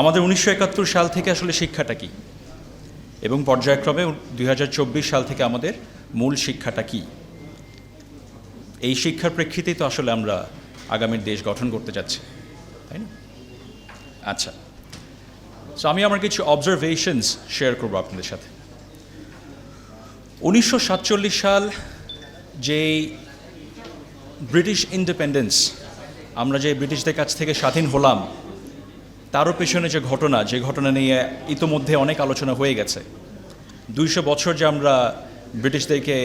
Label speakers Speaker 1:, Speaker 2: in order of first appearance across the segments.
Speaker 1: আমাদের উনিশশো একাত্তর সাল থেকে আসলে শিক্ষাটা কি? এবং পর্যায়ক্রমে দুই হাজার চব্বিশ সাল থেকে আমাদের মূল শিক্ষাটা কি? এই শিক্ষার প্রেক্ষিতেই তো আসলে আমরা আগামীর দেশ গঠন করতে যাচ্ছি, তাই না? আচ্ছা সো আমি আমার কিছু অবজারভেশনস শেয়ার করব আপনাদের সাথে। উনিশশো সাতচল্লিশ সাল যেই ব্রিটিশ ইন্ডিপেন্ডেন্স আমরা যে ব্রিটিশদের কাছ থেকে স্বাধীন হলাম তারও পেছনে যে ঘটনা যে ঘটনা নিয়ে ইতোমধ্যে অনেক আলোচনা হয়ে গেছে। দুইশো বছর যে আমরা ব্রিটিশদেরকে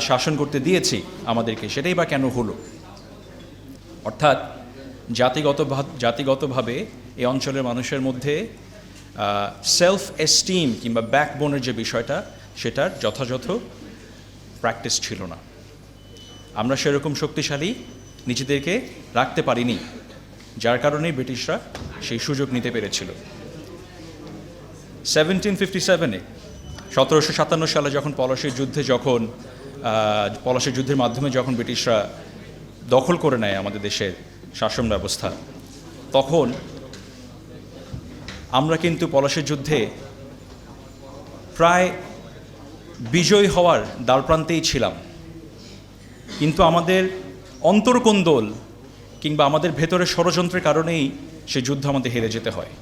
Speaker 1: শাসন করতে দিয়েছি আমাদেরকে, সেটাই বা কেন হলো? অর্থাৎ জাতিগত জাতিগতভাবে এই অঞ্চলের মানুষের মধ্যে সেলফ এস্টিম কিংবা ব্যাকবোনের যে বিষয়টা, সেটার যথাযথ প্র্যাকটিস ছিল না। আমরা সেরকম শক্তিশালী নিজেদেরকে রাখতে পারিনি। যার কারণে ব্রিটিশরা সেই সুযোগ নিতে পেরেছিল। সেভেন্টিন ফিফটি সেভেনে সতেরোশো সাতান্ন সালে যখন পলাশির যুদ্ধে যখন পলাশির যুদ্ধের মাধ্যমে যখন ব্রিটিশরা দখল করে নেয় আমাদের দেশের শাসন ব্যবস্থা, তখন আমরা কিন্তু পলাশের যুদ্ধে প্রায় বিজয়ী হওয়ার দ্বারপ্রান্তেই ছিলাম। কিন্তু আমাদের অন্তর্কোন্দল কিংবা আমাদের ভেতরে ষড়যন্ত্রের কারণেই সে যুদ্ধ আমাদের হেরে যেতে হয়।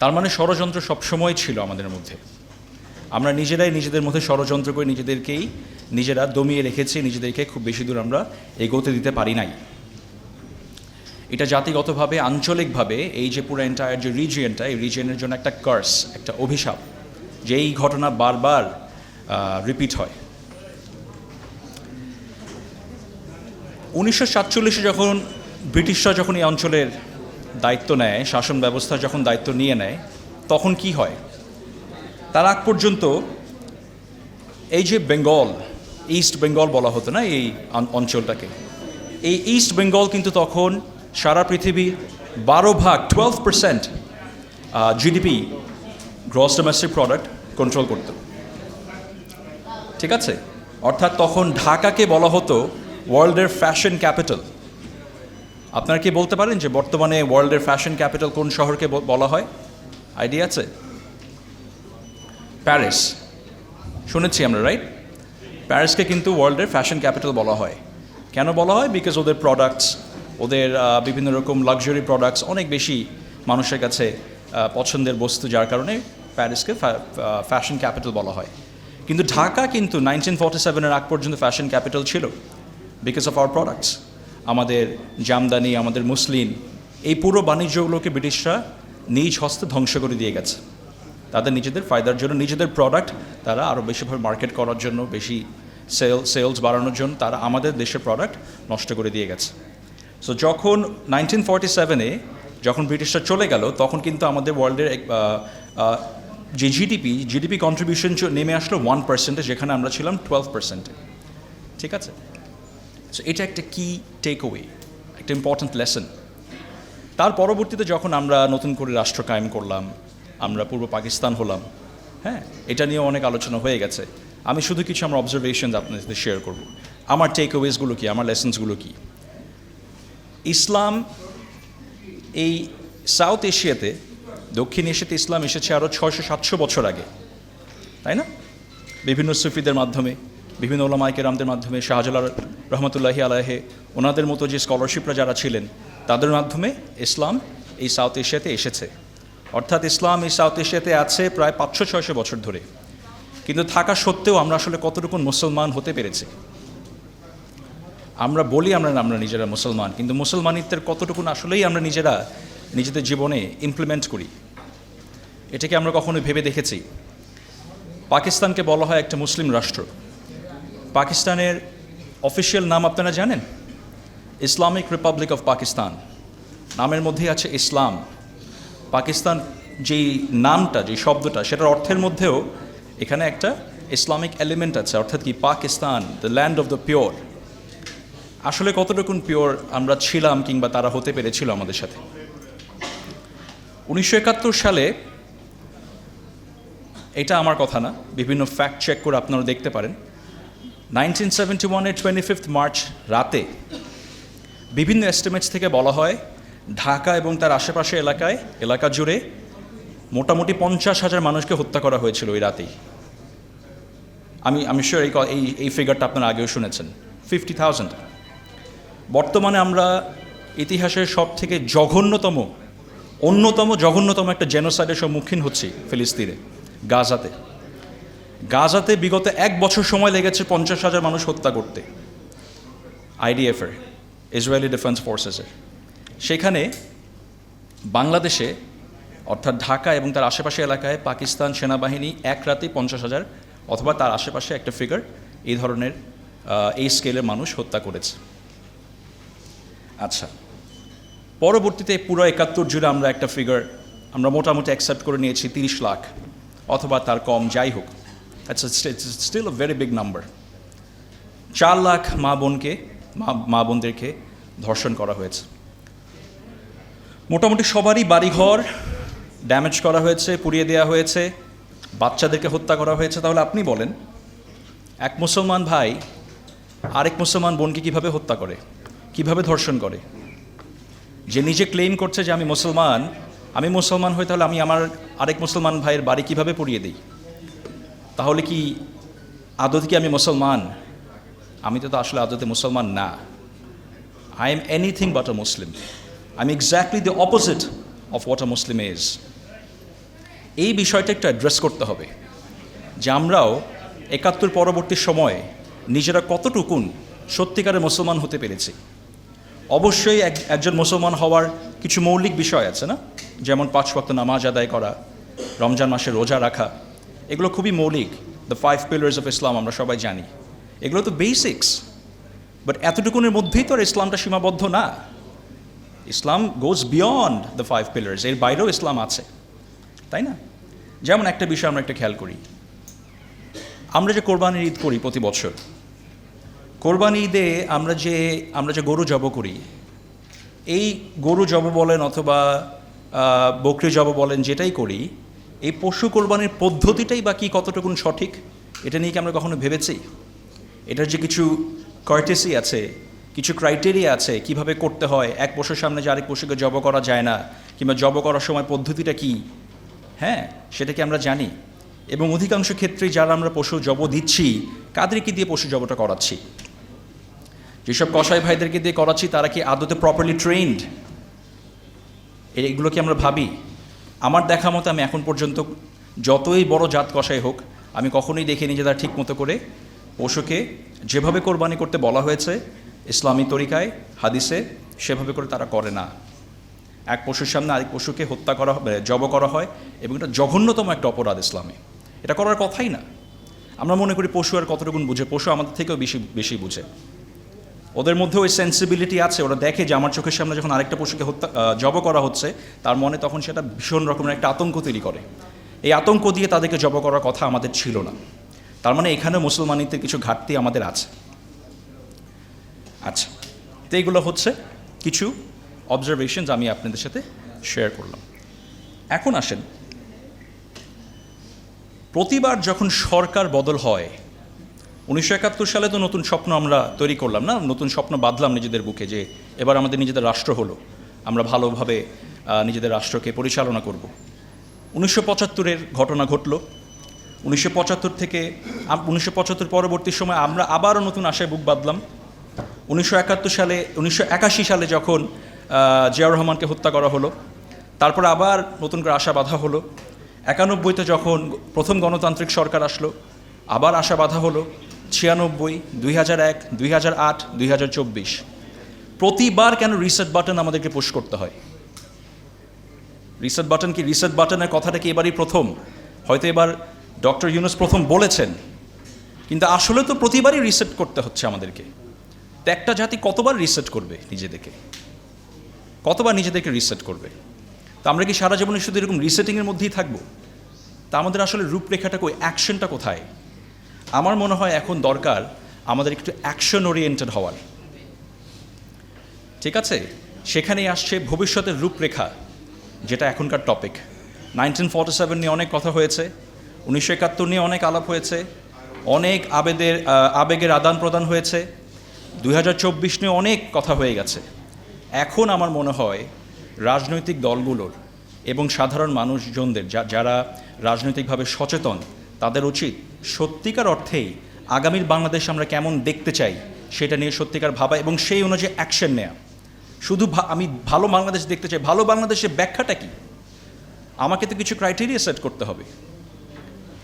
Speaker 1: তার মানে ষড়যন্ত্র সবসময় ছিল আমাদের মধ্যে। আমরা নিজেরাই নিজেদের মধ্যে ষড়যন্ত্র করে নিজেদেরকেই নিজেরা দমিয়ে রেখেছি, নিজেদেরকে খুব বেশি দূর আমরা এগোতে দিতে পারি নাই। এটা জাতিগতভাবে, আঞ্চলিকভাবে এই যে পুরো এন্টায়ার যে রিজিয়নটা এই রিজিয়নের জন্য একটা কার্স একটা অভিশাপ, যে এই ঘটনা বারবার রিপিট হয়। উনিশশো সাতচল্লিশে যখন ব্রিটিশরা যখন এই অঞ্চলের দায়িত্ব নেয়, শাসন ব্যবস্থা যখন দায়িত্ব নিয়ে নেয়, তখন কি হয়? তার আগ পর্যন্ত এই যে বেঙ্গল, ইস্ট বেঙ্গল বলা হতো না এই অঞ্চলটাকে, এই ইস্ট বেঙ্গল কিন্তু তখন সারা পৃথিবীর বারো ভাগ twelve percent GDP gross domestic product control করত। ঠিক আছে? অর্থাৎ তখন ঢাকাকে বলা হতো ওয়ার্ল্ডের ফ্যাশন ক্যাপিটাল। আপনারা কি বলতে পারেন যে বর্তমানে ওয়ার্ল্ডের ফ্যাশন ক্যাপিটাল কোন শহরকে বলা হয়? আইডিয়া আছে? প্যারিস। শুনেছি আমরা রাইট প্যারিসকে কিন্তু ওয়ার্ল্ডের ফ্যাশন ক্যাপিটাল বলা হয়। কেন বলা হয়? বিকজ ওদের প্রোডাক্টস ওদের বিভিন্ন রকম লাক্সারি প্রোডাক্টস অনেক বেশি মানুষের কাছে পছন্দের বস্তু, যার কারণে প্যারিসকে ফ্যাশন ক্যাপিটাল বলা হয়। কিন্তু ঢাকা কিন্তু নাইনটিন ফর্টি সেভেনের আগ পর্যন্ত ফ্যাশন ক্যাপিটাল ছিল। বিকজ অফ আওয়ার প্রোডাক্টস আমাদের জামদানি, আমাদের মুসলিম এই পুরো বাণিজ্যগুলোকে ব্রিটিশরা নিজ হস্তে ধ্বংস করে দিয়ে গেছে। তাদের নিজেদের ফায়দার জন্য, নিজেদের প্রোডাক্ট তারা আরও বেশিভাবে মার্কেট করার জন্য, বেশি সেল সেলস বাড়ানোর জন্য তারা আমাদের দেশের প্রোডাক্ট নষ্ট করে দিয়ে গেছে। সো যখন নাইনটিন ফর্টি সেভেনে যখন ব্রিটিশরা চলে গেল, তখন কিন্তু আমাদের ওয়ার্ল্ডের যে জিডিপি জিডিপি কন্ট্রিবিউশন নেমে আসলো ওয়ান পার্সেন্টে যেখানে আমরা ছিলাম টুয়েলভ পার্সেন্টে ঠিক আছে? সো এটা একটা কি টেক ওয়ে একটা ইম্পর্ট্যান্ট লেসন তার পরবর্তীতে যখন আমরা নতুন করে রাষ্ট্র কায়েম করলাম, আমরা পূর্ব পাকিস্তান হলাম হ্যাঁ এটা নিয়ে অনেক আলোচনা হয়ে গেছে। আমি শুধু কিছু আমার অবজারভেশন আপনাদের সাথে শেয়ার করব। আমার টেক ওয়েজগুলো কি? আমার লেসেন্সগুলো কি? ইসলাম এই সাউথ এশিয়াতে দক্ষিণ এশিয়াতে ইসলাম এসেছে আরও ছয়শো সাতশো বছর আগে, তাই না? বিভিন্ন সুফিদের মাধ্যমে। বিভিন্ন ওলামাইকেরামদের মাধ্যমে শাহজালাল রহমতুল্লাহি আলাহে ওনাদের মতো যে স্কলারশিপরা যারা ছিলেন, তাদের মাধ্যমে ইসলাম এই সাউথ এশিয়াতে এসেছে। অর্থাৎ ইসলাম এই সাউথ এশিয়াতে আছে প্রায় পাঁচশো ছয়শো বছর ধরে। কিন্তু থাকা সত্ত্বেও আমরা আসলে কতটুকু মুসলমান হতে পেরেছি? আমরা বলি আমরা আমরা নিজেরা মুসলমান, কিন্তু মুসলমানিত্বের কতটুকু আসলেই আমরা নিজেরা নিজেদের জীবনে ইমপ্লিমেন্ট করি। এটাকে আমরা কখনো ভেবে দেখেছি। পাকিস্তানকে বলা হয় একটা মুসলিম রাষ্ট্র। পাকিস্তানের অফিসিয়াল নাম আপনারা জানেন? Islamic republic of Pakistan. নামের মধ্যেই আছে ইসলাম। পাকিস্তান যেই নামটা যে শব্দটা, সেটার অর্থের মধ্যেও এখানে একটা ইসলামিক এলিমেন্ট আছে, অর্থাৎ কি Pakistan the land of the pure আসলে কতটুকুন পিওর আমরা ছিলাম কিংবা তারা হতে পেরেছিল আমাদের সাথে? উনিশশো একাত্তর সালে, এটা আমার কথা না, বিভিন্ন ফ্যাক্ট চেক করে আপনারা দেখতে পারেন। নাইনটিন সেভেন্টি ওয়ানের টোয়েন্টি মার্চ রাতে বিভিন্ন এস্টিমেটস থেকে বলা হয় ঢাকা এবং তার আশেপাশে এলাকায়, এলাকা জুড়ে মোটামুটি পঞ্চাশ হাজার মানুষকে হত্যা করা হয়েছিল ওই রাতেই। আমি আমি শিওর এই এই এই ফিগারটা আপনারা আগেও শুনেছেন ফিফটি থাউজেন্ড বর্তমানে আমরা ইতিহাসের সব থেকে জঘন্যতম, অন্যতম জঘন্যতম একটা জেনোসাইডের সম্মুখীন হচ্ছি ফিলিস্তিনে, গাজাতে। গাজাতে বিগত এক বছর সময় লেগেছে পঞ্চাশ হাজার মানুষ হত্যা করতে। আইডিএফের ইসরায়েলি ডিফেন্স ফোর্সেসের সেখানে বাংলাদেশে, অর্থাৎ ঢাকা এবং তার আশেপাশে এলাকায় পাকিস্তান সেনাবাহিনী এক রাতেই পঞ্চাশ হাজার অথবা তার আশেপাশে একটা ফিগার এই ধরনের এই স্কেলের মানুষ হত্যা করেছে। আচ্ছা পরবর্তীতে পুরো একাত্তর জুড়ে আমরা একটা ফিগার আমরা মোটামুটি অ্যাকসেপ্ট করে নিয়েছি তিরিশ লাখ অথবা তার কম, যাই হোক। Still a very big number চার লাখ মা বোনকে, মা মা বোনদেরকে ধর্ষণ করা হয়েছে। মোটামুটি সবারই বাড়িঘর ড্যামেজ করা হয়েছে, পুড়িয়ে দেওয়া হয়েছে, বাচ্চাদেরকে হত্যা করা হয়েছে। তাহলে আপনি বলেন, এক মুসলমান ভাই আরেক মুসলমান বোনকে কীভাবে হত্যা করে, কীভাবে ধর্ষণ করে? যে নিজে ক্লেম করছে যে আমি মুসলমান আমি মুসলমান হই, তাহলে আমি আমার আরেক মুসলমান ভাইয়ের বাড়ি কীভাবে পুড়িয়ে দিই? তাহলে কি আদতে কি আমি মুসলমান? আমি তো আসলে আদতে মুসলমান না। I am anything but a Muslim I am exactly the opposite of what a Muslim is এই বিষয়টা একটু অ্যাড্রেস করতে হবে যে আমরাও একাত্তর পরবর্তী সময়ে নিজেরা কতটুকুন সত্যিকারের মুসলমান হতে পেরেছি। অবশ্যই এক, একজন মুসলমান হওয়ার কিছু মৌলিক বিষয় আছে না? যেমন পাঁচ ওয়াক্ত নামাজ আদায় করা, রমজান মাসে রোজা রাখা এগুলো খুবই মৌলিক the five pillars of Islam আমরা সবাই জানি। এগুলো তো বেসিক্স বাট এতটুকুনের মধ্যেই তো আর ইসলামটা সীমাবদ্ধ না। Islam goes beyond the five pillars এর বাইরেও ইসলাম আছে, তাই না? যেমন একটা বিষয় আমরা একটা খেয়াল করি। আমরা যে কোরবানির ঈদ করি প্রতি বছর, কোরবানি ঈদে আমরা যে আমরা যে গরু জব করি, এই গরু জব বলেন অথবা বকরি জব বলেন যেটাই করি এই পশু কোরবানির পদ্ধতিটাই বা কি কতটুকুন সঠিক, এটা নিয়ে কি আমরা কখনো ভেবেছি? এটার যে কিছু কর্টেসি আছে, কিছু ক্রাইটেরিয়া আছে, কীভাবে করতে হয়, এক পশুর সামনে যে আরেক পশুকে জব করা যায় না, কিংবা জব করার সময় পদ্ধতিটা কি? হ্যাঁ সেটা কি আমরা জানি। এবং অধিকাংশ ক্ষেত্রেই যারা আমরা পশু জব দিচ্ছি, কাদেরকে দিয়ে পশু জবটা করাচ্ছি? যেসব কসাই ভাইদেরকে দিয়ে করাচ্ছি, তারা কি আদতে প্রপারলি ট্রেন্ড এগুলো কি আমরা ভাবি? আমার দেখা মতো আমি এখন পর্যন্ত যতই বড় জাত কষাই হোক, আমি কখনোই দেখিনি যে তারা ঠিক মতো করে পশুকে যেভাবে কোরবানি করতে বলা হয়েছে, ইসলামী তরিকায়, হাদিসে সেভাবে করে তারা করে না। এক পশুর সামনে আরেক পশুকে হত্যা করা জব করা হয় এবং এটা জঘন্যতম একটা অপরাধ ইসলামে। এটা করার কথাই না। আমরা মনে করি পশু আর কতটুকুন বুঝে, পশু আমাদের থেকেও বেশি বেশি বুঝে। ওদের মধ্যে ওই সেন্সিবিলিটি আছে। ওরা দেখে যে আমার চোখের সামনে যখন আরেকটা পশুকে হত্যা জব করা হচ্ছে, তার মনে তখন সেটা ভীষণ রকমের একটা আতঙ্ক তৈরি করে। এই আতঙ্ক দিয়ে তাদেরকে জব করার কথা আমাদের ছিল না। তার মানে এখানে মুসলমানিতে কিছু ঘাটতি আমাদের আছে। আচ্ছা তো এইগুলো হচ্ছে কিছু অবজারভেশনস আমি আপনাদের সাথে শেয়ার করলাম। এখন আসেন, প্রতিবার যখন সরকার বদল হয় উনিশশো একাত্তর সালে তো নতুন স্বপ্ন আমরা তৈরি করলাম না? নতুন স্বপ্ন বাঁধলাম নিজেদের বুকে যে এবার আমাদের নিজেদের রাষ্ট্র হলো। আমরা ভালোভাবে নিজেদের রাষ্ট্রকে পরিচালনা করব। উনিশশো পঁচাত্তরের ঘটনা ঘটলো। উনিশশো পঁচাত্তর থেকে উনিশশো পঁচাত্তর পরবর্তী সময় আমরা আবারও নতুন আশায় বুক বাঁধলাম। উনিশশো একাত্তর সালে, উনিশশো একাশি সালে যখন জিয়াউর রহমানকে হত্যা করা হলো, তারপর আবার নতুন করে আশা বাঁধা হলো। একানব্বইতে যখন প্রথম গণতান্ত্রিক সরকার আসলো, আবার আশা বাঁধা হলো। ছিয়ানব্বই, দুই হাজার এক, দুই হাজার আট, দুই হাজার চব্বিশ। প্রতিবার কেন রিসেট বাটন আমাদেরকে পুশ করতে হয়? রিসেট বাটন কি? রিসেট বাটনের কথাটা কি এবারই প্রথম? হয়তো এবার ডক্টর ইউনুস প্রথম বলেছেন, কিন্তু আসলে তো প্রতিবারই রিসেট করতে হচ্ছে আমাদেরকে। তো একটা জাতি কতবার রিসেট করবে নিজেদেরকে? কতবার নিজেদেরকে রিসেট করবে? তো আমরা কি সারা জীবনে শুধু এরকম রিসেটিংয়ের মধ্যেই থাকব? তা আমাদের আসলে রূপরেখাটা কই? অ্যাকশনটা কোথায়? আমার মনে হয় এখন দরকার আমাদের একটু অ্যাকশন ওরিয়েন্টেড হওয়ার। ঠিক আছে? সেখানেই আসছে ভবিষ্যতের রূপরেখা, যেটা এখনকার টপিক নাইনটিন ফর্টি সেভেন নিয়ে অনেক কথা হয়েছে, উনিশশো একাত্তর নিয়ে অনেক আলাপ হয়েছে, অনেক আবেদের আবেগের আদান প্রদান হয়েছে, দুই হাজার চব্বিশ নিয়ে অনেক কথা হয়ে গেছে। এখন আমার মনে হয় রাজনৈতিক দলগুলোর এবং সাধারণ মানুষজনদের যারা রাজনৈতিকভাবে সচেতন, তাদের উচিত সত্যিকার অর্থেই আগামীর বাংলাদেশ আমরা কেমন দেখতে চাই সেটা নিয়ে সত্যিকার ভাবা এবং সেই অনুযায়ী অ্যাকশন নেওয়া শুধু আমি ভালো বাংলাদেশ দেখতে চাই। ভালো বাংলাদেশের ব্যাখ্যাটা কি? আমাকে তো কিছু ক্রাইটেরিয়া সেট করতে হবে।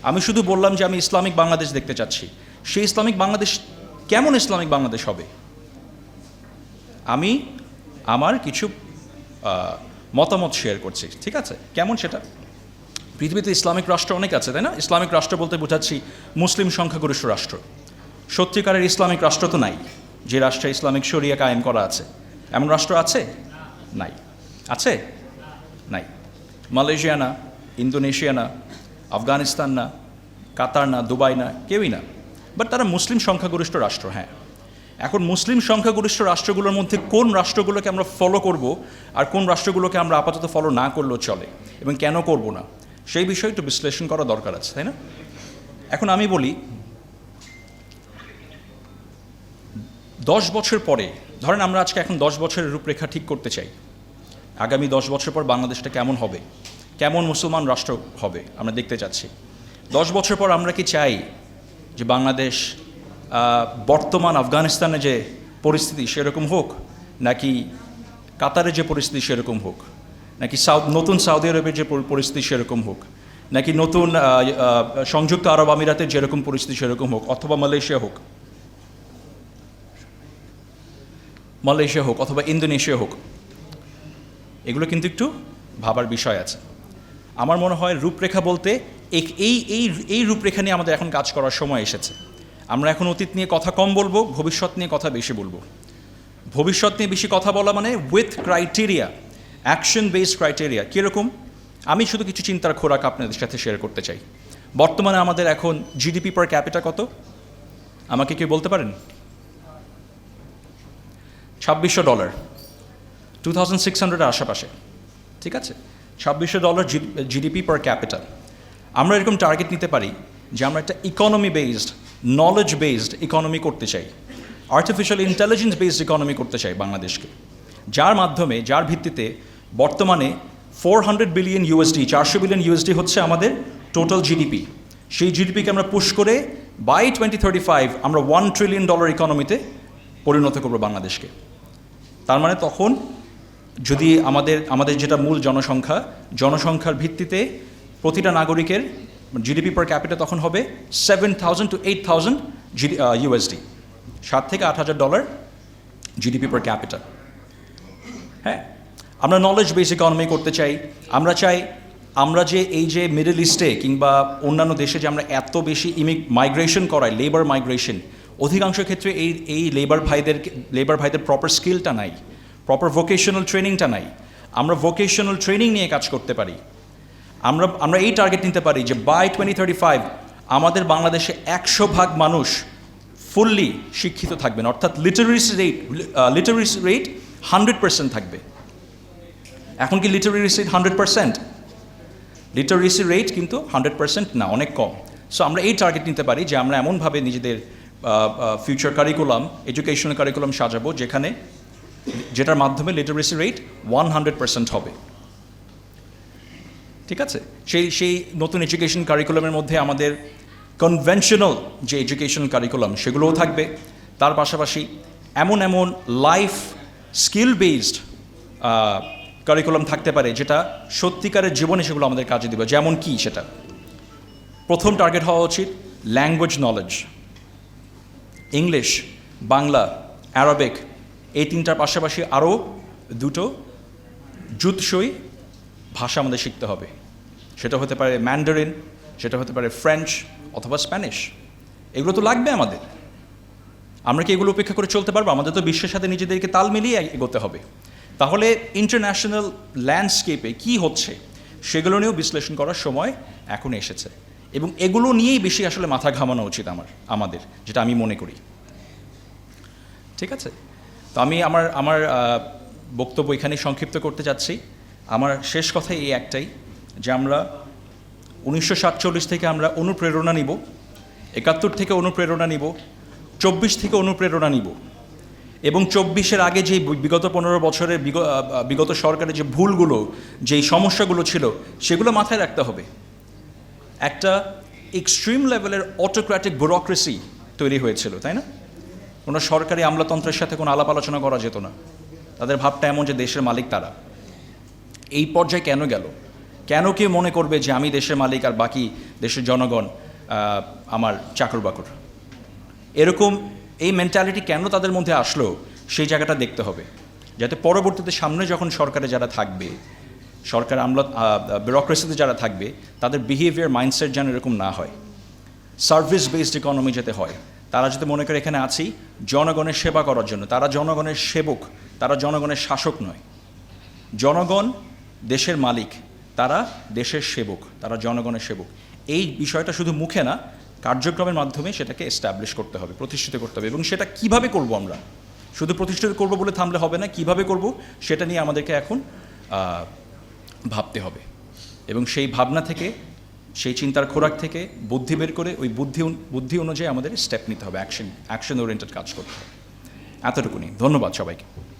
Speaker 1: আমি শুধু বললাম যে আমি ইসলামিক বাংলাদেশ দেখতে চাচ্ছি। সেই ইসলামিক বাংলাদেশ, কেমন ইসলামিক বাংলাদেশ হবে? আমি আমার কিছু মতামত শেয়ার করছি। ঠিক আছে? কেমন সেটা? পৃথিবীতে ইসলামিক রাষ্ট্র অনেক আছে, তাই না? ইসলামিক রাষ্ট্র বলতে বোঝাচ্ছি মুসলিম সংখ্যাগরিষ্ঠ রাষ্ট্র। সত্যিকারের ইসলামিক রাষ্ট্র তো নাই, যে রাষ্ট্রে ইসলামিক শরিয়া কায়েম করা আছে। এমন রাষ্ট্র আছে? নাই। আছে? নাই। মালয়েশিয়া না, ইন্দোনেশিয়া না, আফগানিস্তান না, কাতার না, দুবাই না, কেউই না। বাট তারা মুসলিম সংখ্যাগরিষ্ঠ রাষ্ট্র হ্যাঁ। এখন মুসলিম সংখ্যাগরিষ্ঠ রাষ্ট্রগুলোর মধ্যে কোন রাষ্ট্রগুলোকে আমরা ফলো করব আর কোন রাষ্ট্রগুলোকে আমরা আপাতত ফলো না করলেও চলে? এবং কেন করব না? সেই বিষয়ে একটু বিশ্লেষণ করা দরকার আছে, তাই না? এখন আমি বলি, দশ বছর পরে, ধরেন আমরা আজকে এখন দশ বছরের রূপরেখা ঠিক করতে চাই। আগামী দশ বছর পর বাংলাদেশটা কেমন হবে? কেমন মুসলমান রাষ্ট্র হবে? আমরা দেখতে চাচ্ছি। দশ বছর পর আমরা কি চাই যে বাংলাদেশ বর্তমান আফগানিস্তানে যে পরিস্থিতি সেরকম হোক, নাকি কাতারে যে পরিস্থিতি সেরকম হোক? নাকি সাউথ, নতুন সৌদি আরবের যে পরিস্থিতি সেরকম হোক, নাকি নতুন সংযুক্ত আরব আমিরাতের যেরকম পরিস্থিতি সেরকম হোক, অথবা মালয়েশিয়া হোক মালয়েশিয়া হোক, অথবা ইন্দোনেশিয়া হোক, এগুলো কিন্তু একটু ভাবার বিষয় আছে। আমার মনে হয় রূপরেখা বলতে এই এই এই রূপরেখা নিয়ে আমাদের এখন কাজ করার সময় এসেছে। আমরা এখন অতীত নিয়ে কথা কম বলব, ভবিষ্যৎ নিয়ে কথা বেশি বলব। ভবিষ্যৎ নিয়ে বেশি কথা বলা মানে with criteria action based criteria কীরকম? আমি শুধু কিছু চিন্তার খোরাক আপনাদের সাথে শেয়ার করতে চাই। বর্তমানে আমাদের এখন জিডিপি পার ক্যাপিটা কত? আমাকে কি বলতে পারেন? ছাব্বিশশো ডলার টু থাউজেন্ড সিক্স হান্ড্রেডের আশেপাশে। ঠিক আছে? ছাব্বিশশো ডলার জিডিপি পার ক্যাপিটাল আমরা এরকম টার্গেট নিতে পারি যে আমরা একটা economy based knowledge based economy করতে চাই। আর্টিফিশিয়াল ইন্টেলিজেন্স বেসড ইকোনমি করতে চাই বাংলাদেশকে। যার মাধ্যমে, যার ভিত্তিতে বর্তমানে ফোর হান্ড্রেড বিলিয়ন ইউএসডি চারশো বিলিয়ন ইউএসডি হচ্ছে আমাদের টোটাল জিডিপি সেই জিডিপিকে আমরা পুশ করে বাই টোয়েন্টি থার্টি ফাইভ আমরা ওয়ান ট্রিলিয়ন ডলার ইকোনমিতে পরিণত করব বাংলাদেশকে। তার মানে তখন যদি আমাদের আমাদের যেটা মূল জনসংখ্যা, জনসংখ্যার ভিত্তিতে প্রতিটা নাগরিকের জিডিপি পার ক্যাপিটা তখন হবে seven thousand to eight thousand USD সাত থেকে আট হাজার ডলার জিডিপি পার ক্যাপিটা হ্যাঁ? আমরা নলেজ বেস ইকোনমি করতে চাই, আমরা চাই আমরা যে এই যে মিডল ইস্টে কিংবা অন্যান্য দেশে যে আমরা এত বেশি ইমি মাইগ্রেশন করাই লেবার মাইগ্রেশন অধিকাংশ ক্ষেত্রে এই এই লেবার ভাইদের লেবার ভাইদের প্রপার স্কিলটা নাই প্রপার ভোকেশনাল ট্রেনিংটা নাই। আমরা ভোকেশনাল ট্রেনিং নিয়ে কাজ করতে পারি। আমরা আমরা এই টার্গেট নিতে পারি যে বাই টোয়েন্টি থার্টি ফাইভ আমাদের বাংলাদেশে একশো ভাগ মানুষ ফুললি শিক্ষিত থাকবেন, অর্থাৎ literacy rate literacy rate hundred percent থাকবে। এখন কি literacy rate hundred percent literacy rate কিন্তু হান্ড্রেড পার্সেন্ট না, অনেক কম। সো আমরা এই টার্গেট নিতে পারি যে আমরা এমনভাবে নিজেদের ফিউচার কারিকুলাম এডুকেশনাল কারিকুলাম সাজাবো যেখানে যেটার মাধ্যমে literacy rate one hundred percent হবে। ঠিক আছে? সেই সেই নতুন এডুকেশন কারিকুলামের মধ্যে আমাদের কনভেনশনাল যে এডুকেশন কারিকুলাম সেগুলোও থাকবে। তার পাশাপাশি এমন এমন লাইফ স্কিল বেসড কারিকুলাম থাকতে পারে, যেটা সত্যিকারের জীবনে সেগুলো আমাদের কাজে দিবে। যেমন কি সেটা? প্রথম টার্গেট হওয়া উচিত language knowledge English Bangla Arabic এই তিনটার পাশাপাশি আরও দুটো জুতসই ভাষা আমাদের শিখতে হবে। সেটা হতে পারে ম্যান্ডারিন সেটা হতে পারে ফ্রেঞ্চ অথবা স্প্যানিশ এগুলো তো লাগবে আমাদের। আমরা কি এগুলো উপেক্ষা করে চলতে পারব? আমাদের তো বিশ্বের সাথে নিজেদেরকে তাল মিলিয়ে এগোতে হবে। তাহলে ইন্টারন্যাশনাল ল্যান্ডস্কেপে কি হচ্ছে? সেগুলো নিয়েও বিশ্লেষণ করার সময় এখন এসেছে। এবং এগুলো নিয়েই বেশি আসলে মাথা ঘামানো উচিত আমার, আমাদের, যেটা আমি মনে করি। ঠিক আছে? তো আমি আমার আমার বক্তব্য এখানে সংক্ষিপ্ত করতে যাচ্ছি। আমার শেষ কথা এই একটাই, যে আমরা উনিশশো সাতচল্লিশ থেকে আমরা অনুপ্রেরণা নিব, একাত্তর থেকে অনুপ্রেরণা নিব, চব্বিশ থেকে অনুপ্রেরণা নিব। এবং চব্বিশের আগে যে বিগত পনেরো বছরের বিগ- বিগত সরকারের যে ভুলগুলো, যেই সমস্যাগুলো ছিল, সেগুলো মাথায় রাখতে হবে। একটা এক্সট্রিম লেভেলের অটোক্র্যাটিক ব্যুরোক্রেসি তৈরি হয়েছিল, তাই না? কোনো সরকারি আমলাতন্ত্রের সাথে কোনো আলাপ আলোচনা করা যেত না। তাদের ভাবটা এমন যে দেশের মালিক তারা। এই পর্যায়ে কেন গেল? কেন কে মনে করবে যে আমি দেশের মালিক আর বাকি দেশের জনগণ আমার চাকর বাকর এরকম এই মেন্টালিটি কেন তাদের মধ্যে আসলো, সেই জায়গাটা দেখতে হবে। যাতে পরবর্তীতে সামনে যখন সরকারে যারা থাকবে, সরকার আমলা ব্যুরোক্রেসিতে যারা থাকবে, তাদের বিহেভিয়ার মাইন্ডসেট যেন এরকম না হয়। সার্ভিস বেসড ইকোনমি যাতে হয়, তারা যদি মনে করে এখানে আছি, জনগণের সেবা করার জন্য। তারা জনগণের সেবক, তারা জনগণের শাসক নয়। জনগণ দেশের মালিক, তারা দেশের সেবক, তারা জনগণের সেবক। এই বিষয়টা শুধু মুখে না কার্যক্রমের মাধ্যমে সেটাকে এস্টাবলিশ করতে হবে, প্রতিষ্ঠিত করতে হবে। এবং সেটা কীভাবে করব আমরা? শুধু প্রতিষ্ঠিত করব বলে থামলে হবে না, কীভাবে করব সেটা নিয়ে আমাদেরকে এখন ভাবতে হবে। এবং সেই ভাবনা থেকে, সেই চিন্তার খোরাক থেকে বুদ্ধি বের করে ওই বুদ্ধি বুদ্ধি অনুযায়ী আমাদের স্টেপ নিতে হবে অ্যাকশন অ্যাকশন ওরিয়েন্টেড কাজ করতে হবে। এতটুকুনি। ধন্যবাদ সবাইকে।